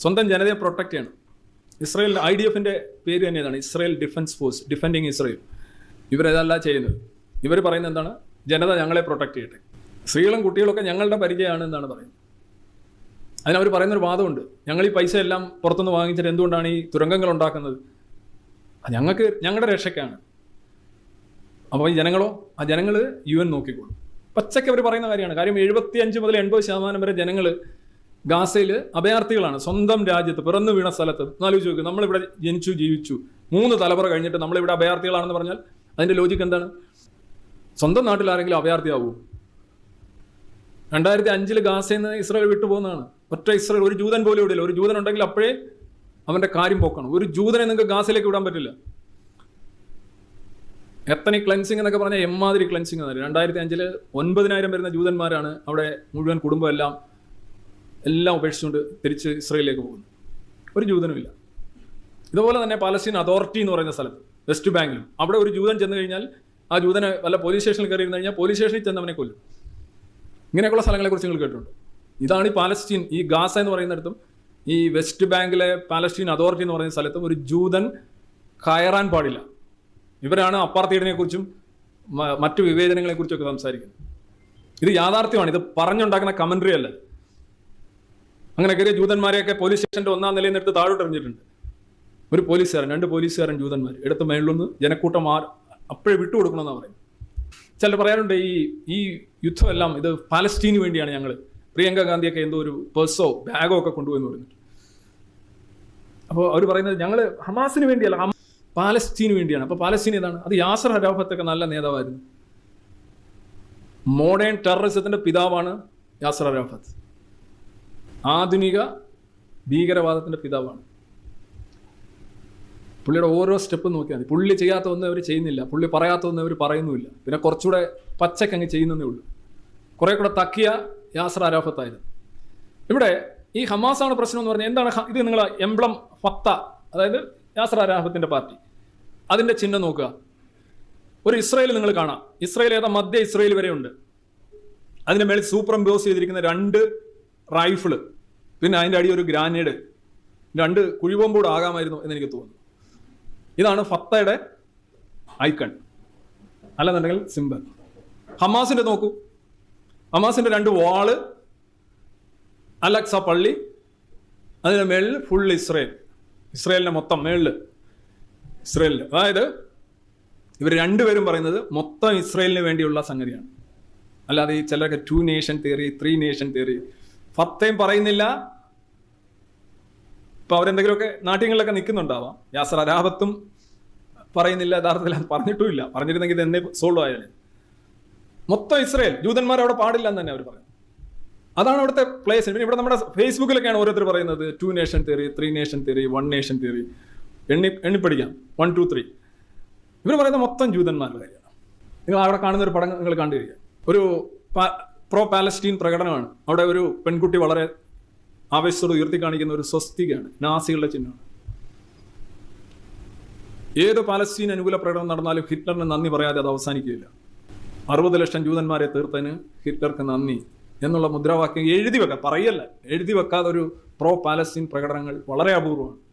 സ്വന്തം ജനതയെ പ്രൊട്ടക്ട് ചെയ്യണം. ഇസ്രയേൽ ഐ ഡി എഫിന്റെ പേര് തന്നെയാണ് Israel defence force defending Israel ഇവരതല്ല ചെയ്യുന്നത്. ഇവർ പറയുന്നത് എന്താണ്? ജനത ഞങ്ങളെ പ്രൊട്ടക്ട് ചെയ്യട്ടെ. സ്ത്രീകളും കുട്ടികളൊക്കെ ഞങ്ങളുടെ പരിചയമാണ് എന്നാണ് പറയുന്നത്. അതിനവർ പറയുന്നൊരു വാദമുണ്ട്. ഞങ്ങൾ ഈ പൈസ എല്ലാം പുറത്തുനിന്ന് വാങ്ങിച്ചിട്ട് എന്തുകൊണ്ടാണ് ഈ തുരങ്കങ്ങൾ ഉണ്ടാക്കുന്നത്? ഞങ്ങൾക്ക് ഞങ്ങളുടെ രക്ഷയ്ക്കാണ്. അപ്പോൾ ഈ ജനങ്ങളോ ആ ജനങ്ങൾ യു എൻ നോക്കിക്കോളും. പച്ചക്ക് അവർ പറയുന്ന കാര്യമാണ്. കാര്യം എഴുപത്തി അഞ്ച് മുതൽ എൺപത് ശതമാനം വരെ ജനങ്ങൾ ഗാസയിൽ അഭയാർത്ഥികളാണ്. സ്വന്തം രാജ്യത്ത് പിറന്നു വീണ സ്ഥലത്ത്. എന്നാലോചിച്ച് നോക്കുക നമ്മളിവിടെ ജനിച്ചു ജീവിച്ചു. മൂന്ന് തലമുറ കഴിഞ്ഞിട്ട് നമ്മളിവിടെ അഭയാർത്ഥികളാണെന്ന് പറഞ്ഞാൽ അതിന്റെ ലോജിക്ക് എന്താണ്? സ്വന്തം നാട്ടിൽ ആരെങ്കിലും അഭയാർത്ഥിയാവൂ? രണ്ടായിരത്തി അഞ്ചിൽ ഗാസയിൽ നിന്ന് ഇസ്രായേൽ വിട്ടുപോകുന്നതാണ് ഒറ്റ ഇസ്രായേൽ ഒരു ജൂതൻ പോലും ഇവിടെയില്ല ഒരു ജൂതൻ ഉണ്ടെങ്കിൽ അപ്പോഴേ അവന്റെ കാര്യം പോക്കണം. ഒരു ജൂതനെ നിങ്ങൾക്ക് ഗാസയിലേക്ക് വിടാൻ പറ്റില്ല. എത്തനി ക്ലൻസിങ് എന്നൊക്കെ പറഞ്ഞാൽ എമ്മാതിരി ക്ലൻസിങ് എന്നറിയാം രണ്ടായിരത്തി അഞ്ചിൽ ഒൻപതിനായിരം വരുന്ന ജൂതന്മാരാണ് അവിടെ മുഴുവൻ കുടുംബം എല്ലാം ഉപേക്ഷിച്ചുകൊണ്ട് തിരിച്ച് ഇസ്രയേലിലേക്ക് പോകുന്നു. ഒരു ജൂതനുമില്ല ഇതുപോലെ തന്നെ പാലസ്തീൻ അതോറിറ്റി എന്ന് പറയുന്ന സ്ഥലത്ത് വെസ്റ്റ് ബാങ്കിലും. അവിടെ ഒരു ജൂതൻ ചെന്ന് കഴിഞ്ഞാൽ ആ ജൂതനെ വല്ല പോലീസ് സ്റ്റേഷനിൽ കയറി ഇരുന്ന് കഴിഞ്ഞാൽ പോലീസ് സ്റ്റേഷനിൽ ചെന്നവനെ കൊല്ലും. ഇങ്ങനെയൊക്കെയുള്ള സ്ഥലങ്ങളെ കുറിച്ച് നിങ്ങൾ കേട്ടിട്ടുണ്ട്? ഇതാണ് ഈ പാലസ്തീൻ ഈ ഗാസ എന്ന് പറയുന്നിടത്തും ഈ വെസ്റ്റ് ബാങ്കിലെ പാലസ്തീൻ അതോറിറ്റി എന്ന് പറയുന്ന സ്ഥലത്തും ഒരു ജൂതൻ കയറാൻ പാടില്ല. ഇവരാണ് അപ്പാർത്തീഡിനെ കുറിച്ചും മറ്റു വിവേചനങ്ങളെ കുറിച്ചൊക്കെ സംസാരിക്കുന്നത്. ഇത് യാഥാർത്ഥ്യമാണ്. ഇത് പറഞ്ഞുണ്ടാക്കുന്ന കമൻട്രി അല്ല. അങ്ങനെ കയറിയ ജൂതന്മാരെയൊക്കെ പോലീസ് സ്റ്റേഷന്റെ ഒന്നാം നിലയിൽ നിന്ന് എടുത്ത് താഴോട്ട് എറിഞ്ഞിട്ടുണ്ട്. ഒരു പോലീസുകാരൻ രണ്ട് പോലീസുകാരൻ ജൂതന്മാർ. എടുത്ത് മേളിലൊന്ന് ജനക്കൂട്ടം ആ അപ്പോഴേ വിട്ടുകൊടുക്കണമെന്നാണ് പറയുന്നത്. ചിലർ പറയാറുണ്ട് ഈ ഈ യുദ്ധമെല്ലാം ഇത് പാലസ്തീന് വേണ്ടിയാണ് ഞങ്ങൾ പ്രിയങ്ക ഗാന്ധിയൊക്കെ എന്തോ ഒരു പേഴ്സോ ബാഗോ ഒക്കെ കൊണ്ടുപോയെന്ന് പറഞ്ഞിട്ട് അപ്പോൾ അവർ പറയുന്നത് ഞങ്ങൾ ഹമാസിന് വേണ്ടിയല്ല പാലസ്തീന് വേണ്ടിയാണ്. അപ്പോൾ പാലസ്തീൻ ഏതാണ് അത് യാസർ ഹരാഫത്തൊക്കെ നല്ല നേതാവായിരുന്നു. മോഡേൺ ടെററിസത്തിന്റെ പിതാവാണ് യാസർ അറാഫത്ത് ആധുനിക ഭീകരവാദത്തിന്റെ പിതാവാണ്. പുള്ളിയുടെ ഓരോ സ്റ്റെപ്പ് നോക്കിയാൽ മതി. പുള്ളി ചെയ്യാത്ത ഒന്നും അവർ ചെയ്യുന്നില്ല. പുള്ളി പറയാത്ത ഒന്നും അവർ പറയുന്നുമില്ല. പിന്നെ കുറച്ചുകൂടെ പച്ചക്കങ്ങ് ചെയ്യുന്നതേ ഉള്ളൂ. കുറെ കൂടെ തക്കിയ യാസർ അരാഫത്തായിരുന്നു ഇവിടെ ഈ ഹമാസാണ് പ്രശ്നം എന്ന് പറഞ്ഞാൽ എന്താണ് ഇത് നിങ്ങൾ എംബ്ലം ഫത്ത അതായത് യാസർ അരാഫത്തിന്റെ പാർട്ടി. അതിന്റെ ചിഹ്നം നോക്കുക. ഒരു ഇസ്രയേൽ നിങ്ങൾ കാണാം. ഇസ്രയേൽ ഏതാ? മധ്യ ഇസ്രയേൽ വരെയുണ്ട്. അതിന്റെ മേളിൽ സൂപ്പർ ഇമ്പോസ് ചെയ്തിരിക്കുന്ന രണ്ട് റൈഫിൾ. പിന്നെ അതിന്റെ അടി ഒരു ഗ്രാനേഡ്. രണ്ട് കുഴിബോംബൂടെ ആകാമായിരുന്നു എന്ന് എനിക്ക് തോന്നുന്നു. ഇതാണ് ഫത്തയുടെ ഐക്കൺ. അല്ലെന്നുണ്ടെങ്കിൽ സിമ്പൽ ഹമാസിന്റെ നോക്കൂ. ഹമാസിന്റെ രണ്ട് വാൾ അലക്സ പള്ളി അതിന്റെ മേളിൽ ഫുൾ ഇസ്രയേൽ. ഇസ്രയേലിന്റെ മൊത്തം മേളിൽ. ഇസ്രയേലിൽ അതായത് ഇവർ രണ്ടുപേരും പറയുന്നത് മൊത്തം ഇസ്രയേലിന് വേണ്ടിയുള്ള സംഗതിയാണ്. അല്ലാതെ ഈ ചിലരൊക്കെ two nation theory three nation theory ഫത്തയും പറയുന്നില്ല. ഇപ്പൊ അവരെന്തെങ്കിലുമൊക്കെ നാട്യങ്ങളിലൊക്കെ നിൽക്കുന്നുണ്ടാവാം. യാസർ അരാഹത്തും പറയുന്നില്ല യഥാർത്ഥത്തിൽ അത് പറഞ്ഞിട്ടുമില്ല. പറഞ്ഞിരുന്നെങ്കിൽ ഇത് എന്നെ സോൾവ് ആയാലും മൊത്തം ഇസ്രയേൽ ജൂതന്മാർ അവിടെ പാടില്ല എന്ന് തന്നെ അവർ പറയും അതാണ് അവിടുത്തെ പ്ലേസ് പിന്നെ ഇവിടെ നമ്മുടെ ഫേസ്ബുക്കിലൊക്കെയാണ് ഓരോരുത്തർ പറയുന്നത് two nation theory three nation theory one nation theory എണ്ണി എണ്ണിപ്പടിക്കാം. വൺ ടു ത്രീ ഇവർ പറയുന്നത് മൊത്തം ജൂതന്മാരുടെ കാര്യമാണ്. നിങ്ങൾ അവിടെ കാണുന്ന ഒരു പടം നിങ്ങൾ കണ്ടിരിക്കുക ഒരു പ്രോ പാലസ്റ്റീൻ പ്രകടനമാണ്. അവിടെ ഒരു പെൺകുട്ടി വളരെ ആവേശത്തോട് ഉയർത്തി കാണിക്കുന്ന ഒരു സ്വസ്തികയാണ്. നാസികളുടെ ചിഹ്നമാണ്. ഏത് പാലസ്തീൻ അനുകൂല പ്രകടനം നടന്നാലും ഹിറ്റ്ലറിന് നന്ദി പറയാതെ അത് അവസാനിക്കുകയില്ല. അറുപത് ലക്ഷം ജൂതന്മാരെ തീർത്തതിന് ഹിറ്റ്ലർക്ക് നന്ദി എന്നുള്ള മുദ്രാവാക്യം എഴുതി വെക്കാം പറയല്ല. എഴുതി വെക്കാതെ ഒരു പ്രോ പാലസ്തീൻ പ്രകടനങ്ങൾ വളരെ അപൂർവമാണ്.